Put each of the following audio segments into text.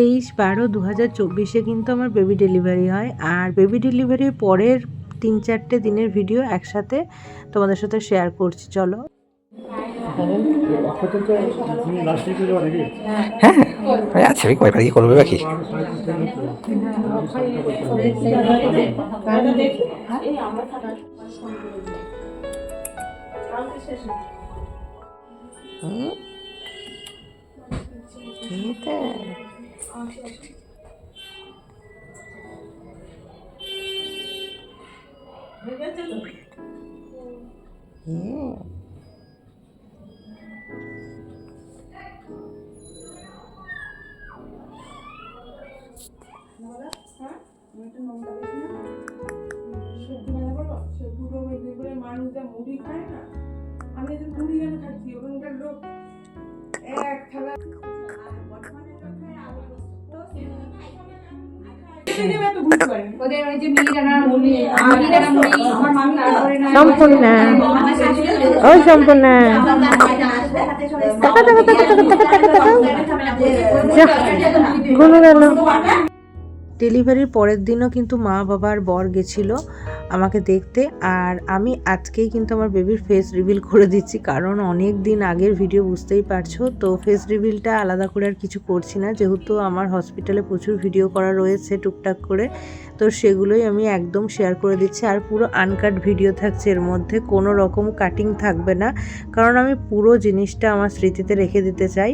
তেইশ বারো দু হাজার চব্বিশে কিন্তু আমার বেবি ডেলিভারি হয়। আর বেবি ডেলিভারির পরের তিন চারটে দিনের ভিডিও একসাথে তোমাদের সাথে শেয়ার করছি চলো। হ্যাঁ আছে আমি কি করবে বাকি? মানুষ যা মুড়ি খায় না আমি তো মুড়ি কেন খাচ্ছি ওখানকার লোক এক থালা সম্পূর্ণা ও সম্পূর্ণা গুলো গেল ডেলিভারির পরের দিনও কিন্তু মা বাবার বর গেছিল আমাকে দেখতে আর আমি আজকেই কিন্তু আমার বেবির ফেস রিভিল করে দিচ্ছি। কারণ অনেক দিন আগের ভিডিও বুঝতেই পারছ, তো ফেস রিভিলটা আলাদা করে আর কিছু করছি না। যেহেতু আমার হসপিটালে প্রচুর ভিডিও করা রয়েছে টুকটাক করে, তো সেগুলোই আমি একদম শেয়ার করে দিচ্ছি। আর পুরো আনকাট ভিডিও থাকছে এর মধ্যে, কোনো রকম কাটিং থাকবে না। কারণ আমি পুরো জিনিসটা আমার স্মৃতিতে রেখে দিতে চাই।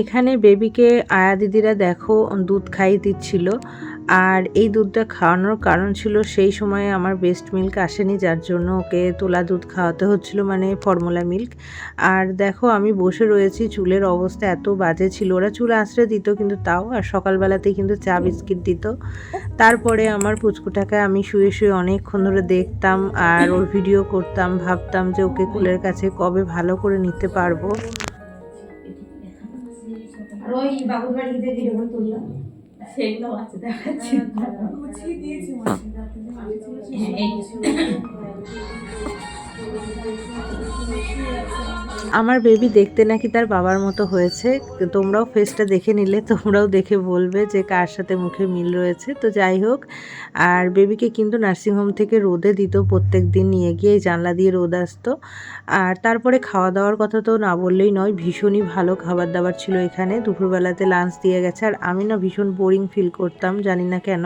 এখানে বেবিকে আয়া দিদিরা দেখো দুধ খাইয়ে দিচ্ছিল। আর এই দুধটা খাওয়ানোর কারণ ছিল সেই সময়ে আমার বেস্ট মিল্ক আসেনি, যার জন্য ওকে তোলা দুধ খাওয়াতে হচ্ছিল মানে ফর্মুলা মিল্ক আর দেখো আমি বসে রয়েছি, চুলের অবস্থা এত বাজে ছিল। ওরা চুল আঁচড়ে দিত কিন্তু তাও, আর সকালবেলাতেই কিন্তু চা বিস্কিট দিত। তারপরে আমার পুচকুটাকে আমি শুয়ে শুয়ে অনেকক্ষণ ধরে দেখতাম আর ওর ভিডিও করতাম, ভাবতাম যে ওকে কুলের কাছে কবে ভালো করে নিতে পারব। ওই বাবুর বাড়িতে যেরকম তুললো সেগুলো আছে দেখাচ্ছি গুছিয়ে দিয়েছি মাসি আমার বেবি দেখতে নাকি তার বাবার মতো হয়েছে। তোমরাও ফেসটা দেখে নিলে, তোমরাও দেখে বলবে যে কার সাথে মুখে মিল রয়েছে। তো যাই হোক, আর বেবিকে কিন্তু নার্সিংহোম থেকে রোদে দিত প্রত্যেক দিন নিয়ে গিয়ে জানলা দিয়ে রোদ আসতো। আর তারপরে খাওয়া দাওয়ার কথা তো না বললেই নয়, ভীষণই ভালো খাবার দাবার ছিল এখানে। দুপুরবেলাতে লাঞ্চ দিয়ে গেছে। আর আমি না ভীষণ বোরিং ফিল করতাম, জানি না কেন,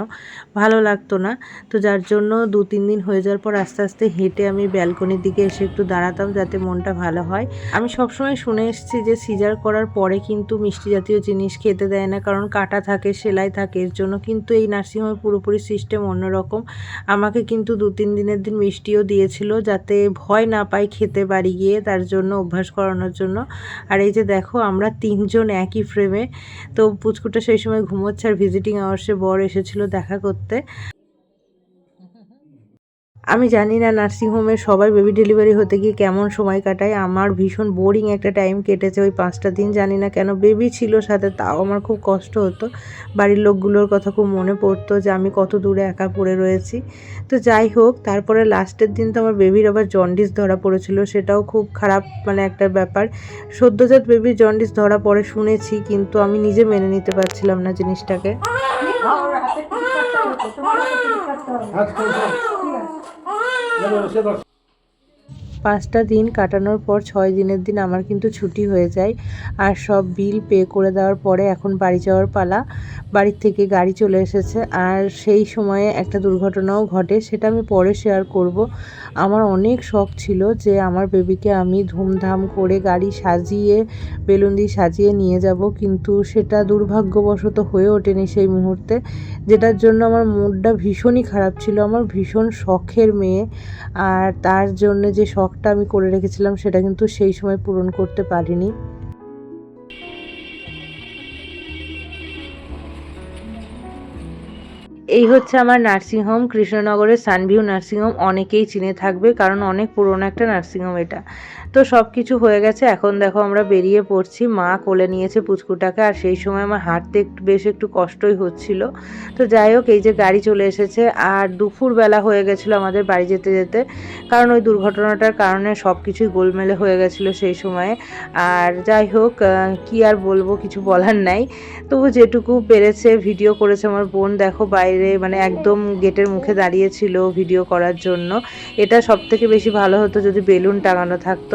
ভালো লাগতো না। তো যার জন্য দু তিন দিন হয়ে যাওয়ার পর আস্তে আস্তে হেঁটে আমি ব্যালকনির দিকে এসে একটু দাঁড়াতাম, যাতে মনটা ভালো হয়। আমি সবসময় শুনে এসেছি যে সিজার করার পরে কিন্তু মিষ্টি জাতীয় জিনিস খেতে দেয় না, কারণ কাটা থাকে, সেলাই থাকে, এর জন্য কিন্তু এই নার্সিংহোমে পুরোপুরি সিস্টেম অন্যরকম। আমাকে কিন্তু দু তিন দিনের দিন মিষ্টিও দিয়েছিল যাতে ভয় না পাই খেতে বাড়ি গিয়ে তার জন্য অভ্যাস করানোর জন্য। আর এই যে দেখো, আমরা তিনজন একই ফ্রেমে তো পুচকুটা সেই সময় ঘুমোচ্ছে আর ভিজিটিং আওয়ার্সে বর এসেছিল দেখা করতে। আমি জানি না নার্সিংহোমে সবাই বেবি ডেলিভারি হতে গিয়ে কেমন সময় কাটায়। আমার ভীষণ বোরিং একটা টাইম কেটেছে ওই পাঁচটা দিন, জানি না কেন। বেবি ছিল সাথে, তাও আমার খুব কষ্ট হতো। বাড়ির লোকগুলোর কথা খুব মনে পড়তো যে আমি কত দূরে একা পড়ে রয়েছি। তো যাই হোক, তারপরে লাস্টের দিন তো আমার বেবির আবার জন্ডিস ধরা পড়েছিল, সেটাও খুব খারাপ মানে একটা ব্যাপার। সদ্যজাত বেবির জন্ডিস ধরা পড়ে শুনেছি, কিন্তু আমি নিজে মেনে নিতে পারছিলাম না জিনিসটাকে। হাতে টিকিট কাটতে হবে তোমার হাতে টিকিট কাটতে হবে পাঁচটা দিন কাটানোর পর ছয় দিনের দিন আমার কিন্তু ছুটি হয়ে যায়। আর সব বিল পে করে দেওয়ার পরে এখন বাড়ি যাওয়ার পালা, বাড়ির থেকে গাড়ি চলে এসেছে। আর সেই সময়ে একটা দুর্ঘটনাও ঘটে, সেটা আমি পরে শেয়ার করব। আমার অনেক শখ ছিল যে আমার বেবিকে আমি ধুমধাম করে গাড়ি সাজিয়ে, বেলুন দিয়ে সাজিয়ে নিয়ে যাব। কিন্তু সেটা দুর্ভাগ্যবশত হয়ে ওঠেনি সেই মুহূর্তে, যেটার জন্য আমার মুডটা ভীষণই খারাপ ছিল। আমার ভীষণ শখের মেয়ে। আর তার জন্য যে শখটা আমি করে রেখেছিলাম, সেটা কিন্তু সেই সময় পূরণ করতে পারিনি। এই হচ্ছে আমার নার্সিংহোম কৃষ্ণনগরের সানভিউ নার্সিংহোম অনেকেই চিনে থাকবে, কারণ অনেক পুরনো একটা নার্সিংহোম এটা। তো সব কিছু হয়ে গেছে। এখন দেখো আমরা বেরিয়ে পড়ছি। মা কোলে নিয়েছে পুচকুটাকে আর সেই সময় আমার হাঁটতে একটু বেশ একটু কষ্টই হচ্ছিল। তো যাই হোক, এই যে গাড়ি চলে এসেছে। আর দুপুর বেলা হয়ে গেছিল আমাদের বাড়ি যেতে যেতে। কারণ ওই দুর্ঘটনাটার কারণে সব কিছুই গোলমেলে হয়ে গেছিল সেই সময়ে। আর যাই হোক কি আর বলব, কিছু বলার নাই। তবু যেটুকু পেরেছে, ভিডিও করেছে আমার বোন। দেখো বাইরে মানে একদম গেটের মুখে দাঁড়িয়েছিল ভিডিও করার জন্য। এটা সব থেকে বেশি ভালো হতো যদি বেলুন টাঙানো থাকতো।